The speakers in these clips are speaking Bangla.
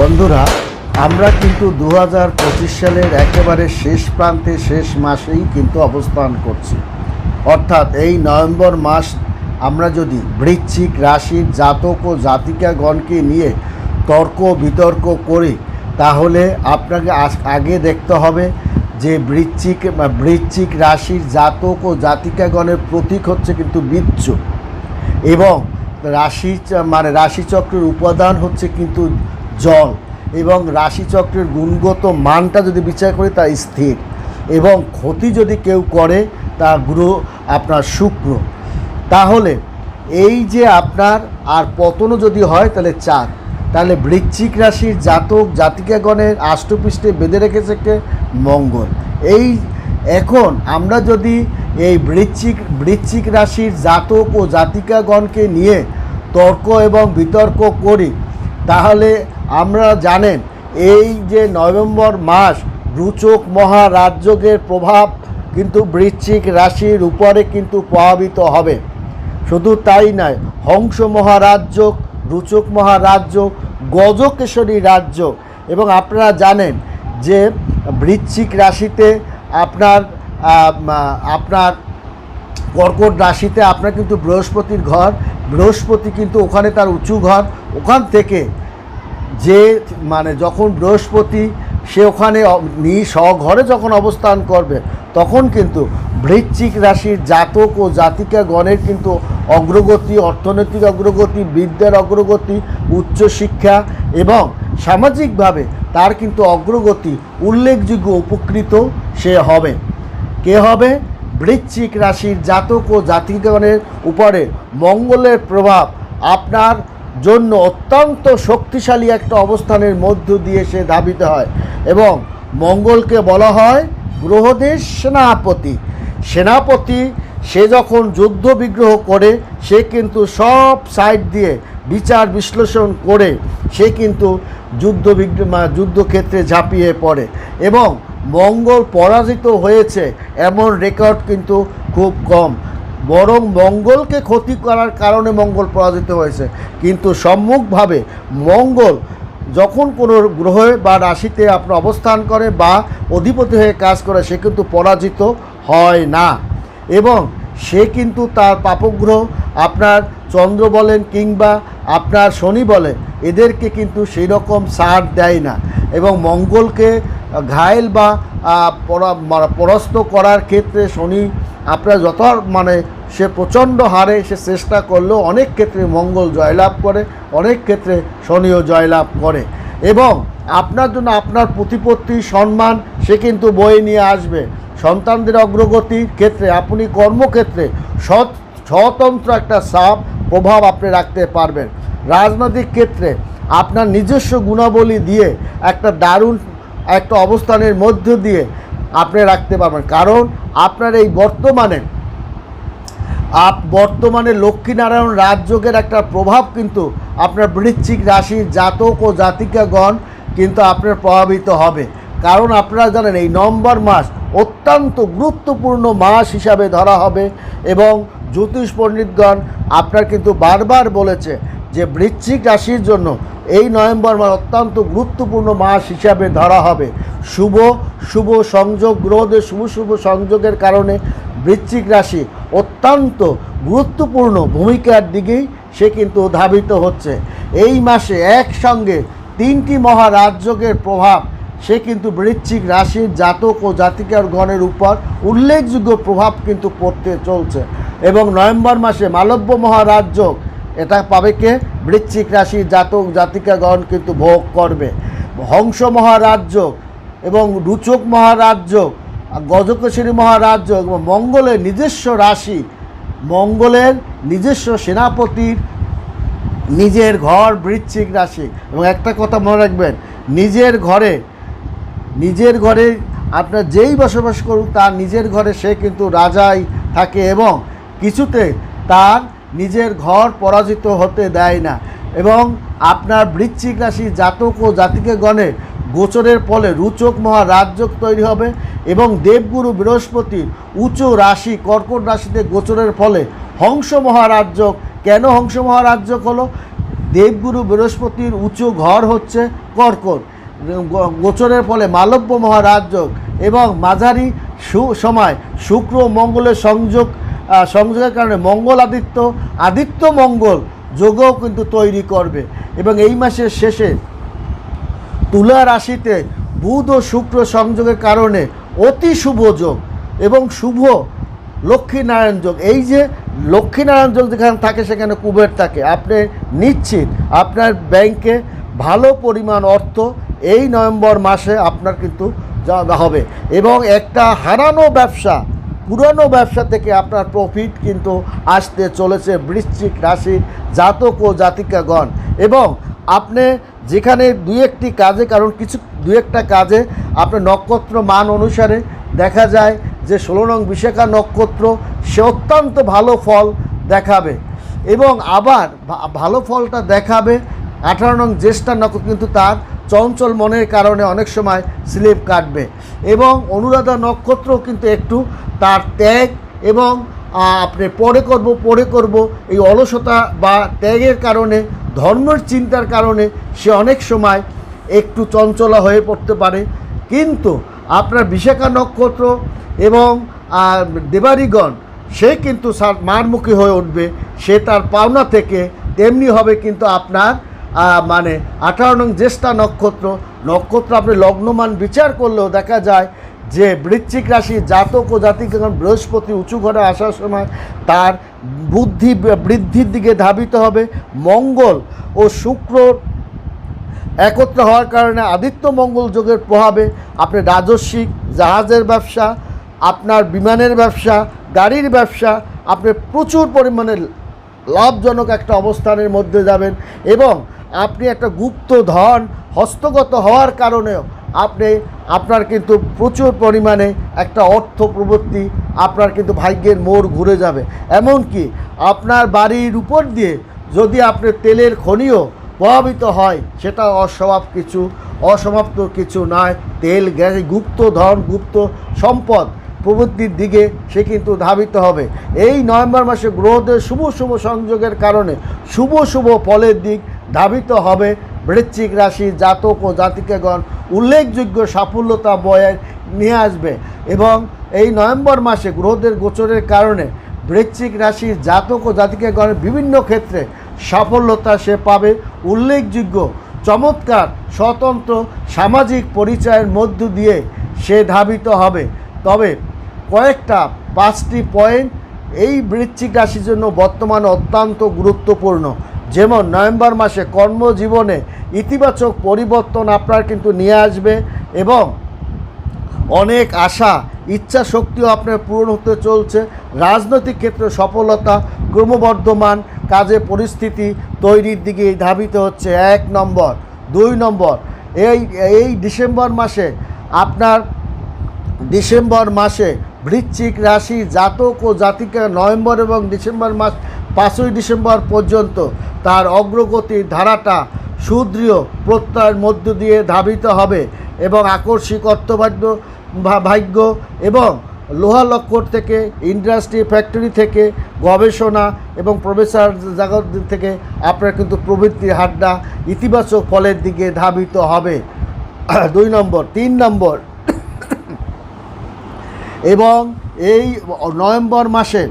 বন্ধুরা, আমরা কিন্তু দু হাজার পঁচিশ সালের একেবারে শেষ প্রান্তে শেষ মাসেই কিন্তু অবস্থান করছি। অর্থাৎ এই নভেম্বর মাস আমরা যদি বৃশ্চিক রাশির জাতক ও জাতিকাগণকে নিয়ে তর্ক বিতর্ক করি, তাহলে আপনাকে আগে দেখতে হবে যে বৃশ্চিক বৃশ্চিক রাশির জাতক ও জাতিকাগণের প্রতীক হচ্ছে কিন্তু বিচ্ছু। এবং রাশি মানে রাশিচক্রের উপাদান হচ্ছে কিন্তু জল এবং রাশিচক্রের গুণগত মানটা যদি বিচার করি, তা স্থির। এবং ক্ষতি যদি কেউ করে, তা গ্রহ আপনার শুক্র। তাহলে এই যে আপনার আর পতনও যদি হয়, তাহলে চাঁদ তাহলে বৃশ্চিক রাশির জাতক জাতিকাগণের আষ্টপৃষ্ঠে বেঁধে রেখেছে কে? মঙ্গল। এই এখন আমরা যদি এই বৃশ্চিক বৃশ্চিক রাশির জাতক ও জাতিকাগণকে নিয়ে তর্ক এবং বিতর্ক করি, তাহলে আমরা জানেন, এই যে নভেম্বর মাস রুচক মহারাজ্যকের প্রভাব কিন্তু বৃশ্চিক রাশির উপরে কিন্তু প্রভাবিত হবে। শুধু তাই নয়, হংস মহারাজ্য রুচক মহারাজ্য গজকেশরী রাজ্য এবং আপনারা জানেন যে বৃশ্চিক রাশিতে আপনার আপনার কর্কট রাশিতে আপনার কিন্তু বৃহস্পতির ঘর, বৃহস্পতি কিন্তু ওখানে তার উঁচু ঘর, ওখান থেকে যে মানে যখন বৃহস্পতি সে ওখানে স্বঘরে যখন অবস্থান করবে, তখন কিন্তু বৃশ্চিক রাশির জাতক ও জাতিকা গণের কিন্তু অগ্রগতি, অর্থনৈতিক অগ্রগতি, বিদ্যার অগ্রগতি, উচ্চশিক্ষা এবং সামাজিকভাবে তার কিন্তু অগ্রগতি উল্লেখযোগ্য উপকৃত সে হবে। কে হবে? বৃশ্চিক রাশির জাতক ও জাতিগণের উপরে মঙ্গলের প্রভাব আপনার জন্য অত্যন্ত শক্তিশালী একটা অবস্থানের মধ্য দিয়ে সে ধাবিত হয় এবং মঙ্গলকে বলা হয় গ্রহদের সেনাপতি। সেনাপতি, সে যখন যুদ্ধ বিগ্রহ করে, সে কিন্তু সব সাইড দিয়ে বিচার বিশ্লেষণ করে, সে কিন্তু যুদ্ধ যুদ্ধক্ষেত্রে ঝাঁপিয়ে পড়ে এবং মঙ্গল পরাজিত হয়েছে, এমন রেকর্ড কিন্তু খুব কম। বরং মঙ্গলকে ক্ষতি করার কারণে মঙ্গল পরাজিত হয়েছে। কিন্তু সম্মুখভাবে মঙ্গল যখন কোনো গ্রহে বা রাশিতে আপনার অবস্থান করে বা অধিপতি হয়ে কাজ করে, সে কিন্তু পরাজিত হয় না। এবং সে কিন্তু তার পাপগ্রহ, আপনার চন্দ্র বলেন কিংবা আপনার শনি বলেন, এদেরকে কিন্তু সেই রকম সার দেয় না। এবং মঙ্গলকে ঘায়েল বা মানে পরাস্ত করার ক্ষেত্রে শনি আপনার যত মানে সে প্রচণ্ড হারে সে চেষ্টা করলেও অনেক ক্ষেত্রে মঙ্গল জয়লাভ করে, অনেক ক্ষেত্রে শনিও জয়লাভ করে। এবং আপনার জন্য আপনার প্রতিপত্তি, সম্মান, সে কিন্তু বয়ে নিয়ে আসবে। সন্তানদের অগ্রগতির ক্ষেত্রে, আপনি কর্মক্ষেত্রে সৎ, স্বতন্ত্র একটা সাপ প্রভাব আপনি রাখতে পারবেন। রাজনৈতিক ক্ষেত্রে আপনার নিজস্ব গুণাবলী দিয়ে একটা দারুণ একটা অবস্থানের মধ্য দিয়ে আপনি রাখতে পারবেন। কারণ আপনার এই বর্তমানে আপ বর্তমানে লক্ষ্মীনারায়ণ রাজযোগের একটা প্রভাব কিন্তু আপনার বৃশ্চিক রাশির জাতক ও জাতিকাগণ কিন্তু আপনার প্রভাবিত হবে। কারণ আপনারা জানেন এই নভেম্বর মাস অত্যন্ত গুরুত্বপূর্ণ মাস হিসাবে ধরা হবে এবং জ্যোতিষ পণ্ডিতগণ আপনার কিন্তু বারবার বলেছে যে বৃশ্চিক রাশির জন্য এই নভেম্বর মাস অত্যন্ত গুরুত্বপূর্ণ মাস হিসাবে ধরা হবে। শুভ শুভ সংযোগ, গ্রহদের শুভ শুভ সংযোগের কারণে বৃশ্চিক রাশি অত্যন্ত গুরুত্বপূর্ণ ভূমিকার দিকেই সে কিন্তু ধাবিত হচ্ছে। এই মাসে একসঙ্গে তিনটি মহারাজ্যকের প্রভাব, সে কিন্তু বৃশ্চিক রাশির জাতক ও জাতিকার গণের উপর উল্লেখযোগ্য প্রভাব কিন্তু পড়তে চলছে। এবং নভেম্বর মাসে মালব্য মহারাজ্য এটা পাবে কে? বৃশ্চিক রাশির জাতক জাতিকাগণ কিন্তু ভোগ করবে। হংস মহারাজ্য এবং রুচক মহারাজ্য গজকেশরী মহারাজ্য এবং মঙ্গলের নিজস্ব রাশি, মঙ্গলের নিজস্ব সেনাপতির নিজের ঘর বৃশ্চিক রাশি। এবং একটা কথা মনে রাখবেন, নিজের ঘরে নিজের ঘরে আপনার যেই বসবাস করুক, তার নিজের ঘরে সে কিন্তু রাজাই থাকে এবং কিছুতে তার নিজের ঘর পরাজিত হতে দেয় না। এবং আপনার বৃশ্চিক রাশি জাতক ও জাতিকে গণে গোচরের ফলে রুচক মহারাজ্যক তৈরি হবে এবং দেবগুরু বৃহস্পতি উঁচু রাশি কর্কট রাশিতে গোচরের ফলে হংস মহারাজ্যক কেন হংস মহারাজ্যক হলো? দেবগুরু বৃহস্পতির উঁচু ঘর হচ্ছে কর্কট। গোচরের ফলে মালব্য মহারাজযোগ এবং মাঝারি সু, সময় শুক্র মঙ্গলের সংযোগ সংযোগের কারণে মঙ্গল আদিত্য আদিত্য মঙ্গল যোগও কিন্তু তৈরি করবে এবং এই মাসের শেষে তুলা রাশিতে বুধ ও শুক্র সংযোগের কারণে অতি শুভ যোগ এবং শুভ লক্ষ্মীনারায়ণ যোগ। এই যে লক্ষ্মীনারায়ণ যোগ যেখানে থাকে, সেখানে কুবের থাকে। আপনি নিশ্চিত আপনার ব্যাংকে ভালো পরিমাণ অর্থ এই নভেম্বর মাসে আপনার কিন্তু হবে এবং একটা হারানো ব্যবসা, পুরনো ব্যবসা থেকে আপনার প্রফিট কিন্তু আসতে চলেছে বৃশ্চিক রাশির জাতক ও জাতিকাগণ। এবং আপনি যেখানে দু একটি কাজে, কারণ কিছু দু একটা কাজে আপনার নক্ষত্র মান অনুসারে দেখা যায় যে ষোলো নং বিশাখা নক্ষত্র সে অত্যন্ত ভালো ফল দেখাবে এবং আবার ভালো ফলটা দেখাবে আঠারো নং জ্যেষ্ঠা নক্ষত্র, কিন্তু তার চঞ্চল মনের কারণে অনেক সময় স্লিপ কাটবে এবং অনুরাধা নক্ষত্র কিন্তু একটু তার ত্যাগ এবং আপনি পরে করব পরে করব, এই অলসতা বা ত্যাগের কারণে ধর্মের চিন্তার কারণে সে অনেক সময় একটু চঞ্চলা হয়ে পড়তে পারে। কিন্তু আপনার বিশাখা নক্ষত্র এবং দেবারিগণ সে কিন্তু মারমুখী হয়ে উঠবে। সে তার পাওনা থেকে তেমনি হবে কিন্তু আপনার মানে আঠারো নং জ্যেষ্ঠা নক্ষত্র। নক্ষত্র আপনি লগ্নমান বিচার করলেও দেখা যায় যে বৃশ্চিক রাশি জাতক ও জাতিগণ বৃহস্পতি উঁচু ঘরে আসার সময় তার বুদ্ধি বৃদ্ধির দিকে ধাবিত হবে। মঙ্গল ও শুক্র একত্র হওয়ার কারণে আদিত্য মঙ্গল যোগের প্রভাবে আপনি রাজস্বিক, জাহাজের ব্যবসা, আপনার বিমানের ব্যবসা, গাড়ির ব্যবসা, আপনি প্রচুর পরিমাণে লাভজনক একটা অবস্থানের মধ্যে যাবেন এবং আপনি একটা গুপ্ত ধন হস্তগত হওয়ার কারণেও আপনি, আপনার কিন্তু প্রচুর পরিমাণে একটা অর্থ প্রবৃত্তি আপনার কিন্তু ভাগ্যের মোড় ঘুরে যাবে। এমনকি আপনার বাড়ির উপর দিয়ে যদি আপনি তেলের খনিও প্রভাবিত হয়, সেটা অস্বভাব কিছু, অসমাপ্ত কিছু নয়। তেল, গ্যাস, গুপ্ত ধন, গুপ্ত সম্পদ প্রবৃত্তির দিকে সে কিন্তু ধাবিত হবে। এই নভেম্বর মাসে গ্রহদের শুভ শুভ সংযোগের কারণে শুভ শুভ ফলের দিক ধাবিত হবে। বৃশ্চিক রাশি জাতক ও জাতিকাগণ উল্লেখযোগ্য সাফল্যতা বয়ে নিয়ে আসবে এবং এই নভেম্বর মাসে গ্রহদের গোচরের কারণে বৃশ্চিক রাশির জাতক ও জাতিকাগণের বিভিন্ন ক্ষেত্রে সাফল্যতা সে পাবে। উল্লেখযোগ্য, চমৎকার, স্বতন্ত্র, সামাজিক পরিচয়ের মধ্য দিয়ে সে ধাবিত হবে। তবে কয়েকটা, পাঁচটি পয়েন্ট এই বৃশ্চিক রাশির জন্য বর্তমানে অত্যন্ত গুরুত্বপূর্ণ। যেমন নভেম্বর মাসে কর্মজীবনে ইতিবাচক পরিবর্তন আপনার কিন্তু নিয়ে আসবে এবং অনেক আশা, ইচ্ছা শক্তিও আপনার পূরণ হতে চলছে। রাজনৈতিক ক্ষেত্রে সফলতা, ক্রমবর্ধমান কাজে পরিস্থিতি তৈরির দিকে ধাবিত হচ্ছে। এক নম্বর, দুই নম্বর, এই এই ডিসেম্বর মাসে আপনার ডিসেম্বর মাসে বৃশ্চিক রাশি জাতক ও জাতিকা নভেম্বর এবং ডিসেম্বর মাস পাঁচই ডিসেম্বর পর্যন্ত তার অগ্রগতির ধারাটা সুদৃঢ় প্রত্যয়ের মধ্য দিয়ে ধাবিত হবে এবং আকস্মিক অর্থবাদ্য ভা- ভাগ্য এবং লোহা লক্কর থেকে, ইন্ডাস্ট্রি ফ্যাক্টরি থেকে, গবেষণা এবং প্রফেসর জগৎ থেকে আপনার কিন্তু প্রবৃত্তির হারটা ইতিবাচক ফলের দিকে ধাবিত হবে। দুই নম্বর, তিন নম্বর এবং এই নভেম্বর মাসে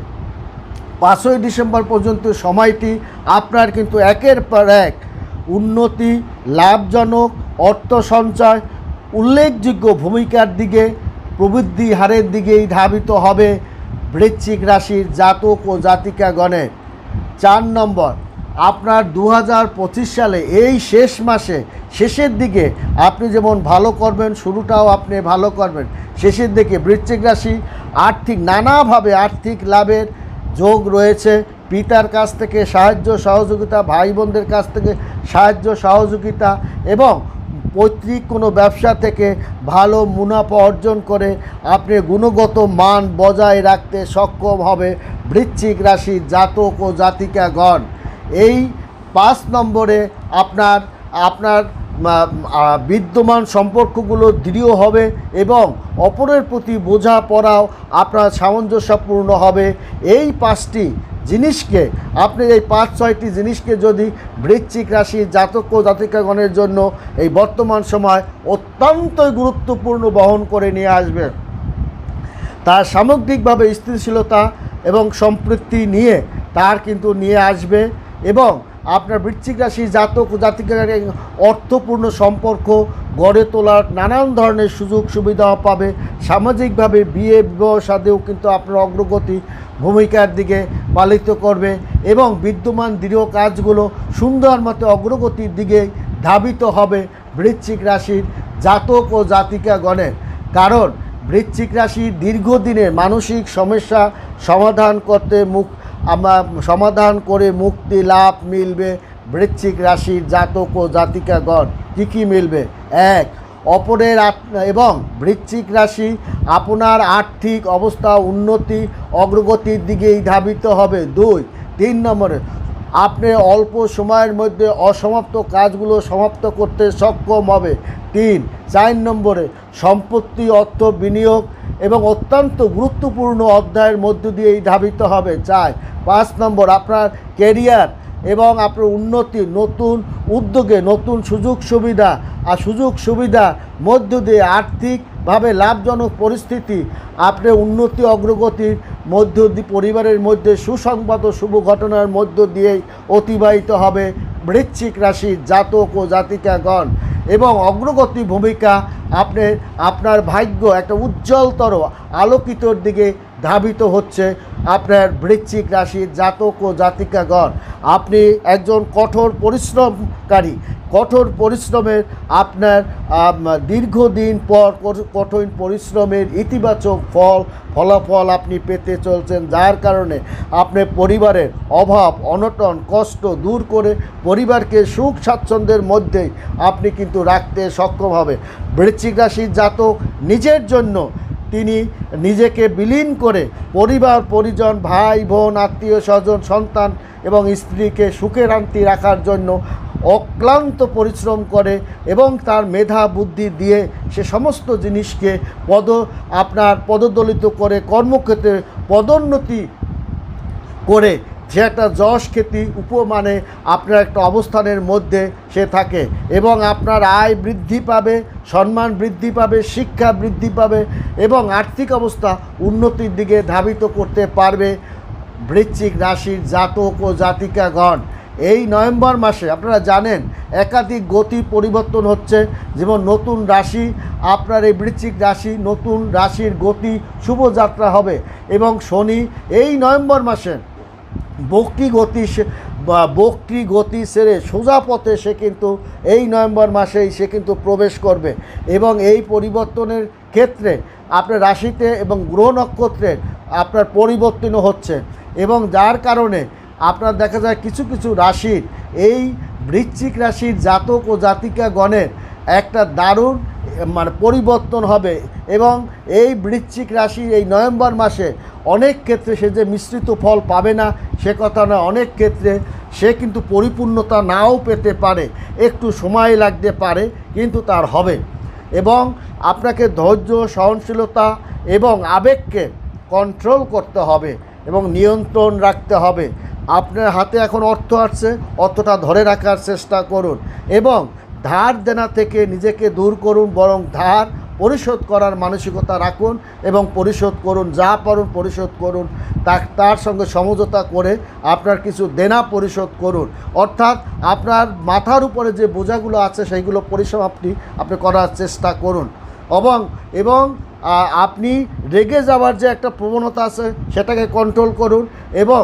পাঁচই ডিসেম্বর পর্যন্ত সময়টি আপনার কিন্তু একের পর এক উন্নতি, লাভজনক, অর্থ সঞ্চয়, উল্লেখযোগ্য ভূমিকার দিকে, প্রবৃদ্ধি হারের দিকেই ধাবিত হবে বৃশ্চিক রাশির জাতক ও জাতিকাগণের। চার নম্বর আপনার দু হাজার পঁচিশ সালে এই শেষ মাসে, শেষের দিকে আপনি যেমন ভালো করবেন, শুরুটাও আপনি ভালো করবেন, শেষের দিকে বৃশ্চিক রাশি, আর্থিক নানাভাবে আর্থিক লাভের যোগ রয়েছে। পিতার কাছ থেকে সাহায্য, সহযোগিতা ভাই বোনদের কাছ থেকে সাহায্য, সহযোগিতা এবং পৈতৃক কোনো ব্যবসা থেকে ভালো মুনাফা অর্জন করে আপনি গুণগত মান বজায় রাখতে সক্ষম হবে বৃশ্চিক রাশি জাতক ও জাতিকাগণ। এই পাঁচ নম্বরে আপনার আপনার বিদ্যমান সম্পর্কগুলো দৃঢ় হবে এবং অপরের প্রতি বোঝাপড়াও আপনার সামঞ্জস্যপূর্ণ হবে। এই পাঁচটি জিনিসকে, আপনি এই পাঁচ, ছয়টি জিনিসকে যদি বৃশ্চিক রাশি জাতক ও জাতিকাগণের জন্য এই বর্তমান সময় অত্যন্তই গুরুত্বপূর্ণ বহন করে নিয়ে আসবে। তার সামগ্রিকভাবে স্থিতিশীলতা এবং সম্পৃক্তি নিয়ে তার কিন্তু নিয়ে আসবে। এবং আপনার বৃশ্চিক রাশি, জাতক ও জাতিকার অর্থপূর্ণ সম্পর্ক গড়ে তোলার নানান ধরনের সুযোগ সুবিধা পাবে। সামাজিকভাবে বিয়ে, বিবাহ সাথেও কিন্তু আপনার অগ্রগতি ভূমিকার দিকে পালিত করবে এবং বিদ্যমান দৃঢ় কাজগুলো সুন্দর মতো অগ্রগতির দিকে ধাবিত হবে বৃশ্চিক রাশির জাতক ও জাতিকাগণের। কারণ বৃশ্চিক রাশি দীর্ঘদিনের মানসিক সমস্যা সমাধান করতে মুখ সমাধান করে মুক্তি লাভ মিলবে, বৃশ্চিক রাশির জাতক ও জাতিকাগণ, কী কী মিলবে? এক, অপরের এবং বৃশ্চিক রাশি আপনার আর্থিক অবস্থা উন্নতি, অগ্রগতির দিকেই ধাবিত হবে। দুই, তিন নম্বরে আপনি অল্প সময়ের মধ্যে অসমাপ্ত কাজগুলো সমাপ্ত করতে সক্ষম হবে। তিন, চার নম্বরে সম্পত্তি, অর্থ বিনিয়োগ এবং অত্যন্ত গুরুত্বপূর্ণ অধ্যায়ের মধ্য দিয়েই ধাবিত হবে। চার, পাঁচ নম্বর আপনার কেরিয়ার এবং আপনার উন্নতি, নতুন উদ্যোগে নতুন সুযোগ সুবিধা আর সুযোগ সুবিধা মধ্য দিয়ে আর্থিকভাবে লাভজনক পরিস্থিতি, আপনি উন্নতি অগ্রগতির মধ্য পরিবারের মধ্যে সুসংবাদ শুভ ঘটনার মধ্য দিয়েই অতিবাহিত হবে বৃশ্চিক রাশির জাতক ও জাতিকাগণ এবং অগ্রগতি ভূমিকা আপনি, আপনার ভাগ্য একটা উজ্জ্বলতর আলোকিতর দিকে ধাবিত হচ্ছে। আপনার বৃশ্চিক রাশির জাতক ও জাতিকাগণ, আপনি একজন কঠোর পরিশ্রমকারী। কঠোর পরিশ্রমের আপনার দীর্ঘদিন পর কঠ- কঠিন পরিশ্রমের ইতিবাচক ফল, ফলাফল আপনি পেতে চলছেন। যার কারণে আপনি পরিবারের অভাব, অনটন, কষ্ট দূর করে পরিবারকে সুখ স্বাচ্ছন্দ্যের মধ্যেই আপনি কিন্তু রাখতে সক্ষম হবে বৃশ্চিক রাশির জাতক, নিজের জন্য তিনি নিজেকে বিলীন করে পরিবার, পরিজন, ভাই, বোন, আত্মীয় স্বজন, সন্তান এবং স্ত্রীকে সুখে রান্তি রাখার জন্য অক্লান্ত পরিশ্রম করে এবং তার মেধা, বুদ্ধি দিয়ে সে সমস্ত জিনিসকে পদ, আপনার পদদলিত করে কর্মক্ষেত্রে পদোন্নতি করে সে একটা যশ খ্যাতি উপমানে আপনার একটা অবস্থানের মধ্যে সে থাকে এবং আপনার আয় বৃদ্ধি পাবে, সম্মান বৃদ্ধি পাবে, শিক্ষা বৃদ্ধি পাবে এবং আর্থিক অবস্থা উন্নতির দিকে ধাবিত করতে পারবে বৃশ্চিক রাশির জাতক ও জাতিকাগণ। এই নভেম্বর মাসে আপনারা জানেন একাধিক গতি পরিবর্তন হচ্ছে। যেমন নতুন রাশি, আপনার এই বৃশ্চিক রাশি নতুন রাশির গতি শুভযাত্রা হবে এবং শনি এই নভেম্বর মাসে বক্রি গতি সে- বা বক্রি গতি সেরে সোজা পথে সে কিন্তু এই নভেম্বর মাসেই সে কিন্তু প্রবেশ করবে। এবং এই পরিবর্তনের ক্ষেত্রে আপনার রাশিতে এবং গ্রহ নক্ষত্রে আপনার পরিবর্তনও হচ্ছে। এবং যার কারণে আপনার দেখা যায় কিছু কিছু রাশির এই বৃশ্চিক রাশির জাতক ও জাতিকাগণের একটা দারুণ মানে পরিবর্তন হবে এবং এই বৃশ্চিক রাশি এই নভেম্বর মাসে অনেক ক্ষেত্রে সে যে মিশ্রিত ফল পাবে না, সে কথা না অনেক ক্ষেত্রে সে কিন্তু পরিপূর্ণতা নাও পেতে পারে, একটু সময় লাগতে পারে, কিন্তু তার হবে। এবং আপনাকে ধৈর্য, সহনশীলতা এবং আবেগকে কন্ট্রোল করতে হবে এবং নিয়ন্ত্রণ রাখতে হবে। আপনার হাতে এখন অর্থ আসছে, অর্থটা ধরে রাখার চেষ্টা করুন এবং ধার দেনা থেকে নিজেকে দূর করুন, বরং ধার পরিশোধ করার মানসিকতা রাখুন এবং পরিশোধ করুন, যা পারুন পরিশোধ করুন, তা তার সঙ্গে সমঝোতা করে আপনার কিছু দেনা পরিশোধ করুন। অর্থাৎ আপনার মাথার উপরে যে বোঝাগুলো আছে, সেইগুলো পরিসমাপ্তি আপনি করার চেষ্টা করুন। এবং এবং আপনি রেগে যাওয়ার যে একটা প্রবণতা আছে, সেটাকে কন্ট্রোল করুন এবং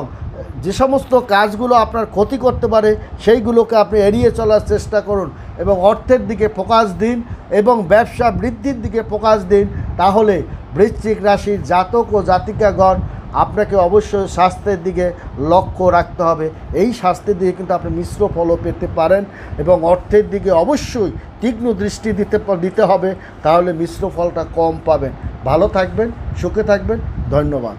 যে সমস্ত কাজগুলো আপনার ক্ষতি করতে পারে, সেইগুলোকে আপনি এড়িয়ে চলার চেষ্টা করুন। এবং অর্থের দিকে ফোকাস দিন এবং ব্যবসা বৃদ্ধির দিকে ফোকাস দিন, তাহলে বৃশ্চিক রাশির জাতক ও জাতিকাগণ আপনাকে অবশ্যই স্বাস্থ্যের দিকে লক্ষ্য রাখতে হবে। এই স্বাস্থ্যের দিকে কিন্তু আপনি মিশ্র ফলও পেতে পারেন এবং অর্থের দিকে অবশ্যই তীক্ষ্ণ দৃষ্টি দিতে দিতে হবে, তাহলে মিশ্র ফলটা কম পাবেন। ভালো থাকবেন, সুখে থাকবেন, ধন্যবাদ।